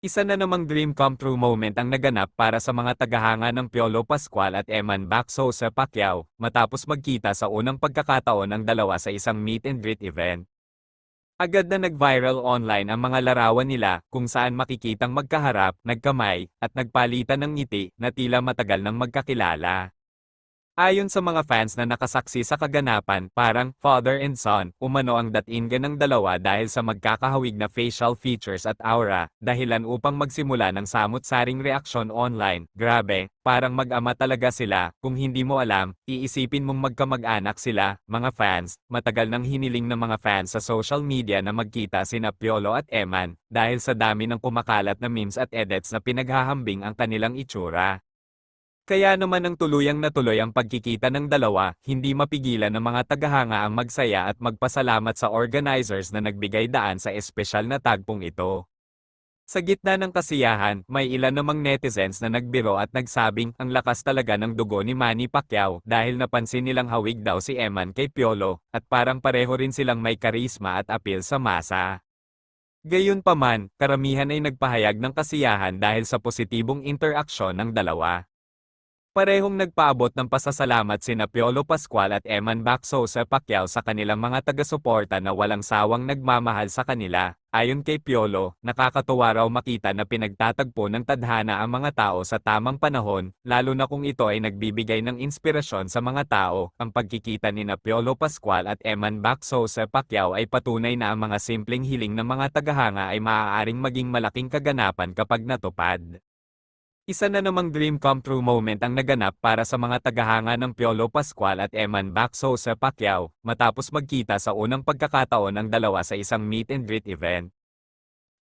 Isa na namang dream come true moment ang naganap para sa mga tagahanga ng Piolo Pascual at Eman Bacso sa Pacquiao, matapos magkita sa unang pagkakataon ng dalawa sa isang meet and greet event. Agad na nag-viral online ang mga larawan nila kung saan makikitang magkaharap, nagkamay, at nagpalitan ng ngiti na tila matagal nang magkakilala. Ayon sa mga fans na nakasaksi sa kaganapan, parang father and son, umano ang datingan ng dalawa dahil sa magkakahawig na facial features at aura, dahilan upang magsimula ng samot-saring reaksyon online. Grabe, parang mag-ama talaga sila, kung hindi mo alam, iisipin mong magkamag-anak sila, mga fans, matagal nang hiniling ng mga fans sa social media na magkita sina Piolo at Eman, dahil sa dami ng kumakalat na memes at edits na pinaghahambing ang kanilang itsura. Kaya naman ang tuluyang natuloy ang pagkikita ng dalawa, hindi mapigilan ng mga tagahanga ang magsaya at magpasalamat sa organizers na nagbigay daan sa espesyal na tagpong ito. Sa gitna ng kasiyahan, may ilan namang netizens na nagbiro at nagsabing ang lakas talaga ng dugo ni Manny Pacquiao dahil napansin nilang hawig daw si Eman kay Piolo at parang pareho rin silang may karisma at appeal sa masa. Gayunpaman, karamihan ay nagpahayag ng kasiyahan dahil sa positibong interaksyon ng dalawa. Parehong nagpaabot ng pasasalamat sina Piolo Pascual at Eman Bacso sa Pacquiao sa kanilang mga taga-suporta na walang sawang nagmamahal sa kanila. Ayon kay Piolo, nakakatuwa raw makita na pinagtatagpo ng tadhana ang mga tao sa tamang panahon, lalo na kung ito ay nagbibigay ng inspirasyon sa mga tao. Ang pagkikita ni na Piolo Pascual at Eman Bacso sa Pacquiao ay patunay na ang mga simpleng hiling ng mga tagahanga ay maaaring maging malaking kaganapan kapag natupad. Isa na namang dream come true moment ang naganap para sa mga tagahanga ng Piolo Pascual at Eman Bacso sa Pacquiao, matapos magkita sa unang pagkakataon ng dalawa sa isang meet and greet event.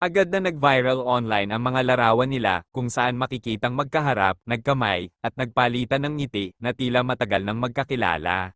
Agad na nag-viral online ang mga larawan nila kung saan makikitang magkaharap, nagkamay, at nagpalitan ng ngiti na tila matagal nang magkakilala.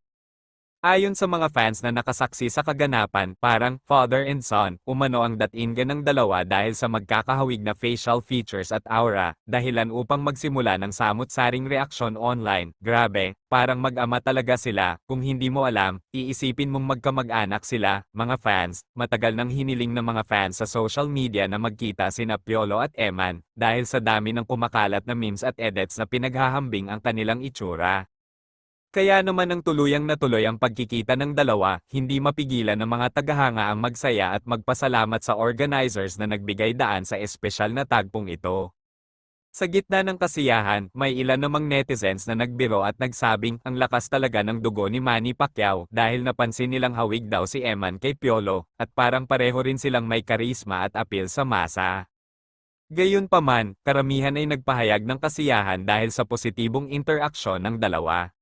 Ayon sa mga fans na nakasaksi sa kaganapan, parang father and son, umano ang datingan ng dalawa dahil sa magkakahawig na facial features at aura, dahilan upang magsimula ng samot-saring reaksyon online. Grabe, parang mag-ama talaga sila, kung hindi mo alam, iisipin mong magkamag-anak sila, mga fans, matagal nang hiniling ng mga fans sa social media na magkita sina Piolo at Eman, dahil sa dami ng kumakalat na memes at edits na pinaghahambing ang kanilang itsura. Kaya naman ang tuluyang natuloy ang pagkikita ng dalawa, hindi mapigilan ng mga tagahanga ang magsaya at magpasalamat sa organizers na nagbigay daan sa espesyal na tagpong ito. Sa gitna ng kasiyahan, may ilan namang netizens na nagbiro at nagsabing ang lakas talaga ng dugo ni Manny Pacquiao dahil napansin nilang hawig daw si Eman kay Piolo at parang pareho rin silang may karisma at appeal sa masa. Gayunpaman, karamihan ay nagpahayag ng kasiyahan dahil sa positibong interaksyon ng dalawa.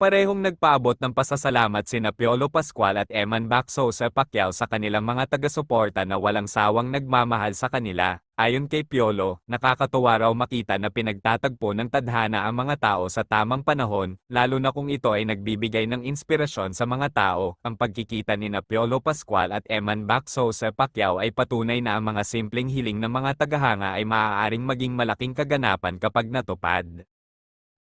Parehong nagpaabot ng pasasalamat sina Piolo Pascual at Eman Bacso sa Pacquiao sa kanilang mga taga-suporta na walang sawang nagmamahal sa kanila. Ayon kay Piolo, nakakatuwa raw makita na pinagtatagpo ng tadhana ang mga tao sa tamang panahon, lalo na kung ito ay nagbibigay ng inspirasyon sa mga tao. Ang pagkikita ni na Piolo Pascual at Eman Bacso sa Pacquiao ay patunay na ang mga simpleng hiling ng mga tagahanga ay maaaring maging malaking kaganapan kapag natupad.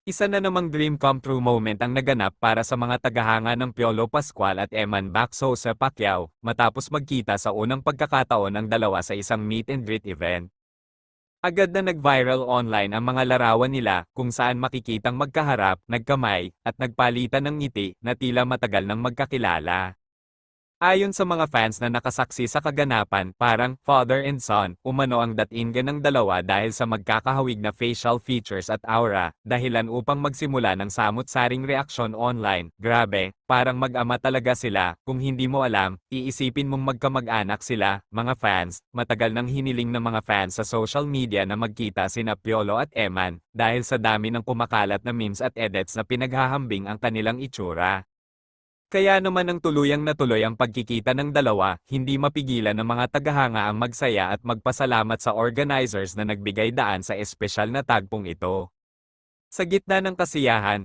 Isa na namang dream come true moment ang naganap para sa mga tagahanga ng Piolo Pascual at Eman Bacso sa Pacquiao, matapos magkita sa unang pagkakataon ng dalawa sa isang meet and greet event. Agad na nag-viral online ang mga larawan nila kung saan makikitang magkaharap, nagkamay, at nagpalitan ng ngiti na tila matagal nang magkakilala. Ayon sa mga fans na nakasaksi sa kaganapan, parang father and son, umano ang datingan ng dalawa dahil sa magkakahawig na facial features at aura, dahilan upang magsimula ng samot-saring reaksyon online. Grabe, parang mag-ama talaga sila, kung hindi mo alam, iisipin mong magkamag-anak sila, mga fans, matagal nang hiniling ng mga fans sa social media na magkita sina Piolo at Eman, dahil sa dami ng kumakalat na memes at edits na pinaghahambing ang kanilang itsura. Kaya naman ang tuluyang natuloy ang pagkikita ng dalawa, hindi mapigilan ng mga tagahanga ang magsaya at magpasalamat sa organizers na nagbigay daan sa espesyal na tagpong ito. Sa gitna ng kasiyahan,